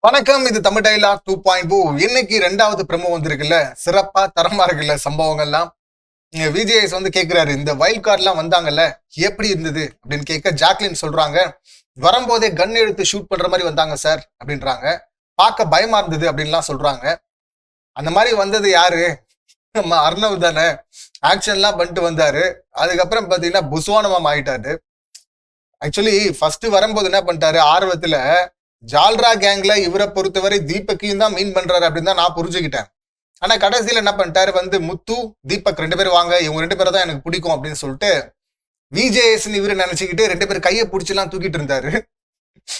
வணக்கம் இது Tamil dialogue two point two இன்னைக்கு ரெண்டாவது பிரமோ வந்திருக்குல்ல. சிறப்பா தரமா இருக்குல்ல சம்பவங்கள்லாம். இங்க விஜேஎஸ் வந்து கேட்கிறாரு இந்த வைல்ட் கார்ட்லாம் வந்தாங்கல்ல எப்படி இருந்தது அப்படின்னு கேட்க ஜாக்லின் சொல்றாங்க. வரும்போதே கன் எடுத்து ஷூட் பண்ற மாதிரி வந்தாங்க சார் அப்படின்றாங்க. பார்க்க பயமா இருந்தது அப்படின்லாம் சொல்றாங்க. அந்த மாதிரி வந்தது யாரு? நம்ம அர்ணவ் தானே. ஆக்ஷன்லாம் பண்ணிட்டு வந்தாரு. அதுக்கப்புறம் பார்த்தீங்கன்னா புஸ்வானமா ஆயிட்டாரு. ஆக்சுவலி ஃபர்ஸ்ட் வரும்போது என்ன பண்ணிட்டாரு? ஆர்வத்துல ஜால்ரா கேங்ல இவரை பொறுத்தவரை தீபக்கையும் தான் மீன் பண்றாரு அப்படின்னு தான் நான் புரிஞ்சுக்கிட்டேன். ஆனா கடைசியில என்ன பண்ணிட்டாரு? வந்து முத்து தீபக் ரெண்டு பேரும் வாங்க இவங்க ரெண்டு பேரும் தான் எனக்கு பிடிக்கும் அப்படின்னு சொல்லிட்டு விஜேஎஸ் இவரு நினைச்சுக்கிட்டு ரெண்டு பேரும் கையை பிடிச்செல்லாம் தூக்கிட்டு இருந்தாரு.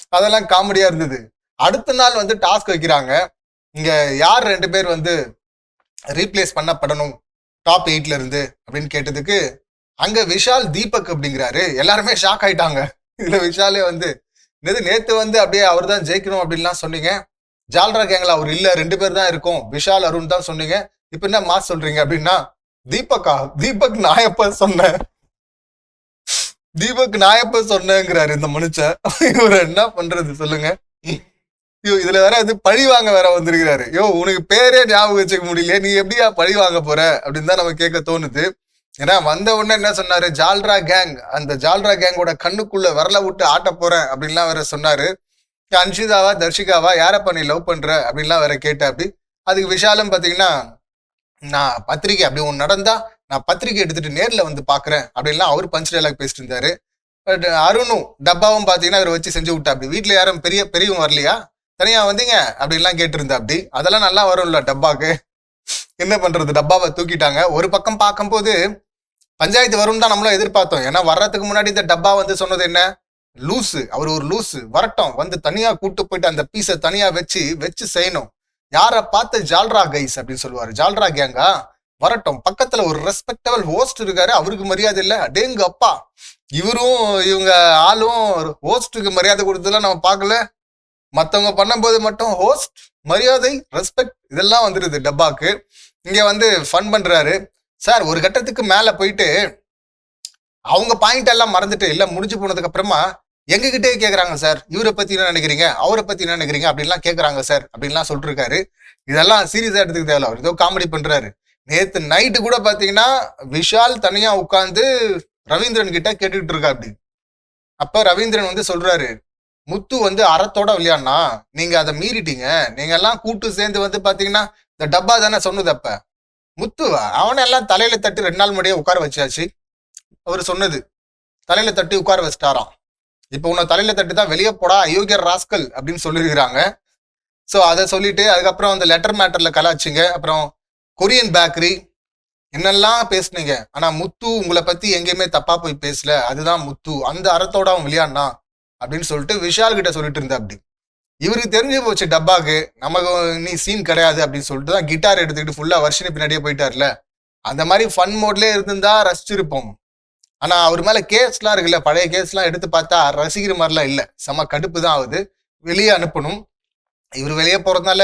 அதெல்லாம் காமெடியா இருந்தது. அடுத்த நாள் வந்து டாஸ்க் வைக்கிறாங்க. இங்க யார் ரெண்டு பேர் வந்து ரீப்ளேஸ் பண்ணப்படணும்? டாப் எயிட்ல இருந்து அப்படின்னு கேட்டதுக்கு அங்க விஷால் தீபக் அப்படிங்கிறாரு. எல்லாருமே ஷாக் ஆயிட்டாங்க. இதுல விஷாலே வந்து இது நேத்து வந்து அப்படியே அவர் தான் ஜெயிக்கணும் அப்படின்லாம் சொன்னீங்க. ஜால்ரா கேங்களா அவர் இல்ல ரெண்டு பேர் தான் இருக்கும். விஷால் அருண் தான் சொன்னீங்க. இப்ப என்ன மாஸ் சொல்றீங்க அப்படின்னா தீபக்கா தீபக் நாயப்ப சொன்ன தீபக் நாயப்ப சொன்னங்கிறாரு இந்த மனுஷன். இவர் என்ன பண்றது சொல்லுங்க. ஐயோ இதுல வேற வந்து பழி வாங்க வேற வந்திருக்கிறாரு. யோ உனக்கு பேரே ஞாபகம் வச்சுக்க முடியல நீ எப்படியா பழி வாங்க போற அப்படின்னு தான் நம்ம கேட்க தோணுது. ஏன்னா வந்த உடனே என்ன சொன்னாரு? ஜால்ரா கேங் அந்த ஜால்ரா கேங்கோட கண்ணுக்குள்ள வரல விட்டு ஆட்ட போறேன் அப்படின்லாம் வேற சொன்னாரு. அன்ஷிதாவா தர்ஷிகாவா யாரப்பா நீ லவ் பண்ற? அப்படின்லாம் வேற கேட்ட அப்படி அதுக்கு விஷாலும் பாத்தீங்கன்னா நான் பத்திரிக்கை அப்படி ஒன்று நடந்தா நான் பத்திரிக்கை எடுத்துட்டு நேரில் வந்து பாக்குறேன் அப்படின்லாம் அவர் பஞ்ச் டைலாக் பேசிட்டு இருந்தாரு. பட் அருணும் டப்பாவும் பாத்தீங்கன்னா இவரை வச்சு செஞ்சு விட்டா அப்படி வீட்டில் யாரும் பெரிய பெரியவங்க வரலையா? தனியா வந்தீங்க? அப்படின்லாம் கேட்டிருந்தா அப்படி அதெல்லாம் நல்லா வரும்ல டப்பாக்கு. என்ன பண்றது? டப்பாவை தூக்கிட்டாங்க. ஒரு பக்கம் பார்க்கும்போது பஞ்சாயத்து வரும்னு தான் நம்மளும் எதிர்பார்த்தோம். ஏன்னா வர்றதுக்கு முன்னாடி இந்த டப்பா வந்து சொன்னது என்ன? லூசு. அவர் ஒரு லூஸு வரட்டும். வந்து தனியா கூட்டு போயிட்டு அந்த பீஸை தனியா வச்சு வச்சு செய்யணும். யாரை பார்த்து ஜால்ரா கைஸ் அப்படின்னு சொல்லுவாரு. ஜால்ரா கேங்கா வரட்டும். பக்கத்துல ஒரு ரெஸ்பெக்டபிள் ஹோஸ்ட் இருக்காரு. அவருக்கு மரியாதை இல்லை. அடேங்க அப்பா. இவரும் இவங்க ஆளும் ஹோஸ்டுக்கு மரியாதை கொடுத்ததெல்லாம் நம்ம பார்க்கல. மற்றவங்க பண்ணும்போது மட்டும் ஹோஸ்ட் மரியாதை ரெஸ்பெக்ட் இதெல்லாம் வந்துருது டப்பாக்கு. இங்க வந்து ஃபன் பண்றாரு. சார் ஒரு கட்டத்துக்கு மேல போயிட்டு அவங்க பாயிண்ட் எல்லாம் மறந்துட்டு இல்ல முடிஞ்சு போனதுக்கு அப்புறமா எங்ககிட்டே கேட்குறாங்க சார். இவரை பத்தி என்ன நினைக்கிறீங்க? அவரை பத்தி என்ன நினைக்கிறீங்க? அப்படின்லாம் கேட்குறாங்க சார். அப்படின்லாம் சொல்லிருக்காரு. இதெல்லாம் சீரியஸா எடுத்துக்க தேவையில்ல. அவர் ஏதோ காமெடி பண்றாரு. நேத்து நைட்டு கூட பாத்தீங்கன்னா விஷால் தனியா உட்காந்து ரவீந்திரன் கிட்ட கேட்டுக்கிட்டு இருக்கா அப்படி. அப்ப ரவீந்திரன் வந்து சொல்றாரு முத்து வந்து அறத்தோட விளையாடினா நீங்க அதை மீறிட்டீங்க. நீங்க எல்லாம் கூட்டு சேர்ந்து வந்து பாத்தீங்கன்னா இந்த டப்பா தானே சொன்னது அப்ப. முத்துவா அவனை எல்லாம் தலையில தட்டி ரெண்டு நாள் முன்னாடியே உட்கார வச்சாச்சு. அவர் சொன்னது தலையில தட்டி உட்கார வச்சிட்டாராம். இப்போ உன்னை தலையில தட்டி தான் வெளியே போடா அயோக்கியர் ராஸ்கல் அப்படின்னு சொல்லியிருக்கிறாங்க. ஸோ அதை சொல்லிட்டு அதுக்கப்புறம் அந்த லெட்டர் மேட்டர்ல கலாச்சிங்க அப்புறம் கொரியன் பேக்கரி என்னெல்லாம் பேசுனீங்க? ஆனா முத்து உங்களை பத்தி எங்கேயுமே தப்பா போய் பேசல. அதுதான் முத்து. அந்த அறத்தோட அவன் விளையாடினா அப்படின்னு சொல்லிட்டு விஷால் கிட்ட சொல்லிட்டு இருந்தா அப்படி இவருக்கு தெரிஞ்சு போச்சு டப்பாக்கு. நமக்கு நீ சீன் கிடையாது அப்படின்னு சொல்லிட்டு தான் கிட்டார் எடுத்துக்கிட்டு ஃபுல்லாக வருஷனு பின்னாடியே போயிட்டார்ல. அந்த மாதிரி ஃபன் மோட்லேயே இருந்திருந்தா ரசிச்சிருப்போம். ஆனால் அவர் மேலே கேஸ்லாம் இருக்குல்ல பழைய கேஸ்லாம் எடுத்து பார்த்தா ரசிக்கிற மாதிரிலாம் இல்லை. செம கடுப்பு தான் ஆகுது. வெளியே அனுப்பணும். இவர் வெளியே போகிறதுனால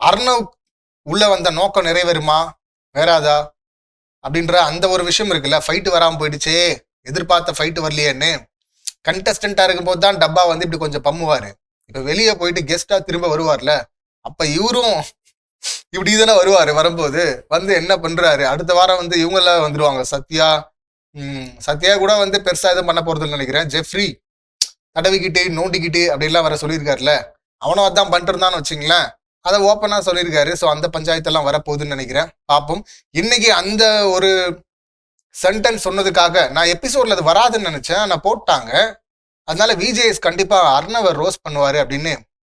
அர்ணவ் உள்ளே வந்த நோக்கம் நிறைவேறுமா? வேறாதா? அப்படின்ற அந்த ஒரு விஷயம் இருக்குல்ல ஃபைட்டு வராமல் போயிடுச்சே. எதிர்பார்த்த ஃபைட்டு வரலையேன்னு. கண்டஸ்டண்ட்டாக இருக்கும்போது தான் டப்பா வந்து இப்படி கொஞ்சம் பம்முவார். இப்ப வெளியே போயிட்டு கெஸ்டா திரும்ப வருவார்ல அப்ப இவரும் இப்படி தானே வருவாரு வரும்போது. வந்து என்ன பண்றாரு? அடுத்த வாரம் வந்து இவங்க எல்லாம் வந்துருவாங்க. சத்யா உம் சத்யா கூட வந்து பெருசா எதுவும் பண்ண போறதுன்னு நினைக்கிறேன். ஜெஃப்ரி தடவிக்கிட்டு நோண்டிக்கிட்டு அப்படிலாம் வர சொல்லியிருக்காருல. அவனும் அதான் பண்ணிருந்தான்னு வச்சுங்களேன். அதை ஓப்பனாக சொல்லியிருக்காரு. ஸோ அந்த பஞ்சாயத்தெல்லாம் வரப்போகுதுன்னு நினைக்கிறேன். பார்ப்போம் இன்னைக்கு அந்த ஒரு சென்டென்ஸ் சொன்னதுக்காக நான் எபிசோட்ல அது வராதுன்னு நினைச்சேன். நான் போட்டாங்க. அதனால விஜேஎஸ் கண்டிப்பா அர்ணவர் ரோஸ் பண்ணுவாரு அப்படின்னு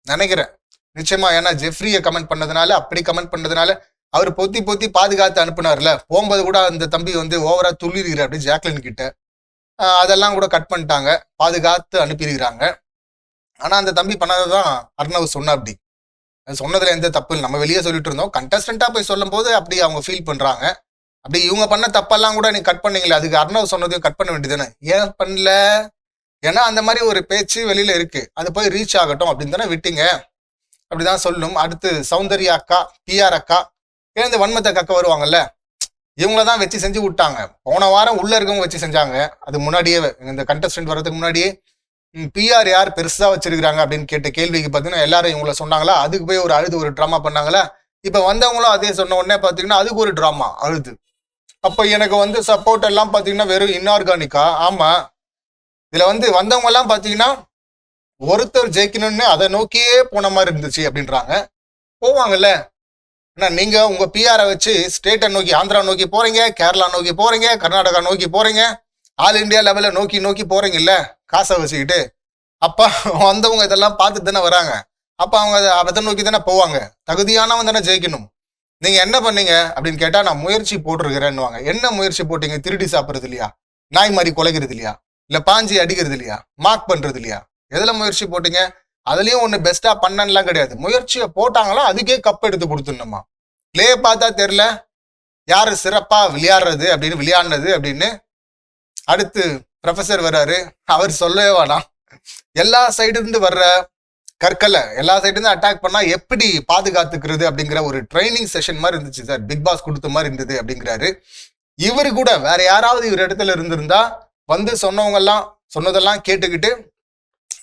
நினைக்கிறேன். நிச்சயமா ஏன்னா ஜெஃப்ரியை கமெண்ட் பண்ணதுனால அப்படி கமெண்ட் பண்ணதுனால அவர் பொத்தி பொத்தி பாதுகாத்து அனுப்புனார்ல. போகும்போது கூட அந்த தம்பி வந்து ஓவரா துள்ளிருக்கிற அப்படி ஜாக்லின் கிட்ட. அதெல்லாம் கூட கட் பண்ணிட்டாங்க. பாதுகாத்து அனுப்பியிருக்கிறாங்க. ஆனால் அந்த தம்பி பண்ணதான் அர்ணவ் சொன்ன அப்படி சொன்னதுல எந்த தப்பு இல்லை. நம்ம வெளியே சொல்லிட்டு இருந்தோம். கண்டஸ்டண்ட்டாக போய் சொல்லும் போது அப்படி அவங்க ஃபீல் பண்ணுறாங்க அப்படி இவங்க பண்ண தப்பெல்லாம் கூட நீ கட் பண்ணீங்களே. அதுக்கு அர்ணவ் சொன்னதையும் கட் பண்ண வேண்டியதுதானே. ஏன் பண்ணல? ஏன்னா அந்த மாதிரி ஒரு பேச்சு வெளியில இருக்கு. அது போய் ரீச் ஆகட்டும் அப்படின்னு தானே விட்டீங்க. அப்படிதான் சொல்லணும். அடுத்து சௌந்தர்யா அக்கா பிஆர் அக்கா ஏன் இந்த வன்மத்தை கக்க வருவாங்கல்ல? இவங்கள தான் வச்சு செஞ்சு விட்டாங்க. போன வாரம் உள்ள இருக்கவங்க வச்சு செஞ்சாங்க. அது முன்னாடியே இந்த கண்டஸ்டன்ட் வர்றதுக்கு முன்னாடியே பிஆர் யார் பெருசா வச்சிருக்கிறாங்க அப்படின்னு கேட்ட கேள்விக்கு பார்த்தீங்கன்னா எல்லாரும் இவங்கள சொன்னாங்களா? அதுக்கு போய் ஒரு அழுது ஒரு ட்ராமா பண்ணாங்களா? இப்ப வந்தவங்களும் அதே சொன்ன உடனே பாத்தீங்கன்னா அதுக்கு ஒரு ட்ராமா அழுது. அப்ப எனக்கு வந்து சப்போர்ட் எல்லாம் பாத்தீங்கன்னா வெறும் இன்ஆர்கானிக்கா ஆமா. இதுல வந்து வந்தவங்க எல்லாம் பாத்தீங்கன்னா ஒருத்தர் ஜெயிக்கணும்னு அதை நோக்கியே போன மாதிரி இருந்துச்சு அப்படின்றாங்க. போவாங்கல்ல? ஏன்னா நீங்க உங்க பிஆரை வச்சு ஸ்டேட்டை நோக்கி ஆந்திரா நோக்கி போறீங்க கேரளா நோக்கி போறீங்க கர்நாடகா நோக்கி போறீங்க ஆல் இந்தியா லெவல்ல நோக்கி நோக்கி போகிறீங்கல்ல காசை வச்சுக்கிட்டு. அப்ப வந்தவங்க இதெல்லாம் பார்த்துட்டு தானே வராங்க. அப்ப அவங்க அதை அதை நோக்கி தானே போவாங்க. தகுதியானவன் தானே ஜெயிக்கணும். நீங்க என்ன பண்ணீங்க அப்படின்னு கேட்டா நான் முயற்சி போட்டிருக்கிறேன்னுவாங்க. என்ன முயற்சி போட்டீங்க? திருடி சாப்பிட்றது இல்லையா? நாய் மாதிரி குலைக்கிறது இல்லையா? இல்லை பாஞ்சி அடிக்கிறது இல்லையா? மார்க் பண்ணுறது இல்லையா? எதில் முயற்சி போட்டீங்க? அதுலேயும் ஒன்று பெஸ்ட்டாக பண்ணலாம் கிடையாது. முயற்சியை போட்டாங்களோ? அதுக்கே கப் எடுத்து கொடுத்துடணுமா? லே பார்த்தா தெரில யார் சிறப்பாக விளையாடுறது அப்படின்னு விளையாடுனது அப்படின்னு அடுத்து ப்ரொஃபசர் வர்றாரு. அவர் சொல்லவே வேணாம். எல்லா சைடுலேருந்து வர்ற கற்களை எல்லா சைடுலேருந்து அட்டாக் பண்ணால் எப்படி பாதுகாத்துக்கிறது அப்படிங்கிற ஒரு ட்ரைனிங் செஷன் மாதிரி இருந்துச்சு சார் பிக் பாஸ் கொடுத்த மாதிரி இருந்தது அப்படிங்கிறாரு. இவர் கூட வேற யாராவது இவர் இடத்துல இருந்திருந்தா வந்து சொன்னவங்க எல்லாம் சொன்னதெல்லாம் கேட்டுக்கிட்டு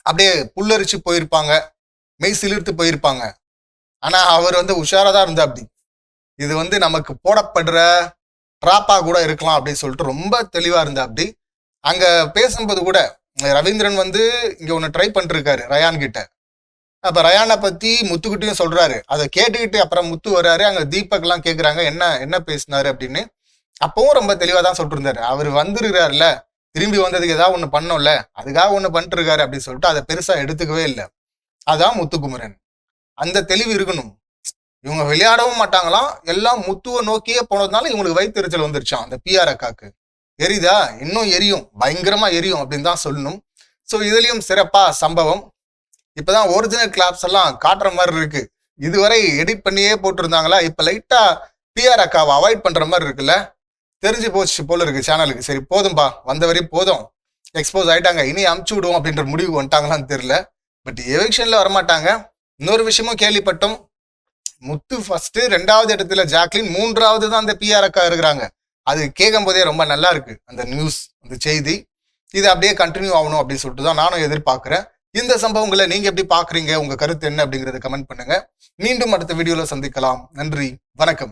அப்படியே புல்லரிச்சு போயிருப்பாங்க. மெய் சிலிர்த்து போயிருப்பாங்க. ஆனா அவர் வந்து உஷாரா தான் இருந்தா அப்படி இது வந்து நமக்கு போடப்படுற ட்ராப்பா கூட இருக்கலாம் அப்படின்னு சொல்லிட்டு ரொம்ப தெளிவா இருந்தா அப்படி அங்க பேசும்போது கூட ரவீந்திரன் வந்து இங்க ஒன்று ட்ரை பண்ணிருக்காரு ரயான் கிட்ட. அப்ப ரயானை பத்தி முத்துக்கிட்டையும் சொல்றாரு. அதை கேட்டுக்கிட்டு அப்புறம் முத்து வர்றாரு. அங்க தீபக் எல்லாம் கேக்குறாங்க என்ன என்ன பேசினாரு? அப்படின்னு. அப்பவும் ரொம்ப தெளிவா தான் சொல்லிட்டு இருந்தாரு. அவர் வந்துருக்கிறாருல திரும்பி வந்ததுக்கு ஏதாவது ஒன்று பண்ணோம்ல அதுக்காக ஒன்று பண்ணிட்டு இருக்காரு அப்படின்னு சொல்லிட்டு அதை பெருசாக எடுத்துக்கவே இல்லை. அதான் முத்துக்குமரன். அந்த தெளிவு இருக்கணும். இவங்க விளையாடவும் மாட்டாங்களாம். எல்லாம் முத்துவை நோக்கியே போனதுனால இவங்களுக்கு வயிற்றுச்சல் வந்துருச்சான் அந்த பிஆர் அக்காக்கு. எரியுதா? இன்னும் எரியும். பயங்கரமா எரியும் அப்படின்னு தான் சொல்லணும். ஸோ இதுலயும் சிறப்பா சம்பவம். இப்பதான் ஒரிஜினல் கிளாப்ஸ் எல்லாம் காட்டுற மாதிரி இருக்கு. இதுவரை எடிட் பண்ணியே போட்டிருந்தாங்களா? இப்ப லைட்டா பிஆர் அக்காவை அவாய்ட் பண்ற மாதிரி இருக்குல்ல? தெரிஞ்சு போச்சு போல இருக்கு சேனலுக்கு சரி போதும்பா. வந்த வரையும் போதும். எக்ஸ்போஸ் ஆயிட்டாங்க. இனி அமுச்சு விடுவோம் அப்படின்ற முடிவு வந்துட்டாங்களான்னு தெரியல. பட் எவிக்ஷன்ல வரமாட்டாங்க. இன்னொரு விஷயமும் கேள்விப்பட்டோம். முத்து ஃபர்ஸ்ட் ரெண்டாவது இடத்துல ஜாக்லின் மூன்றாவது தான் அந்த பிஆர் அக்கா இருக்கிறாங்க. அது கேட்கும் போதே ரொம்ப நல்லா இருக்கு. அந்த நியூஸ் அந்த செய்தி. இது அப்படியே கண்டினியூ ஆகணும் அப்படின்னு சொல்லிட்டு தான் நானும் எதிர்பார்க்குறேன். இந்த சம்பவங்களை நீங்க எப்படி பாக்குறீங்க உங்க கருத்து என்ன அப்படிங்கறத கமெண்ட் பண்ணுங்க. மீண்டும் அடுத்த வீடியோல சந்திக்கலாம். நன்றி. வணக்கம்.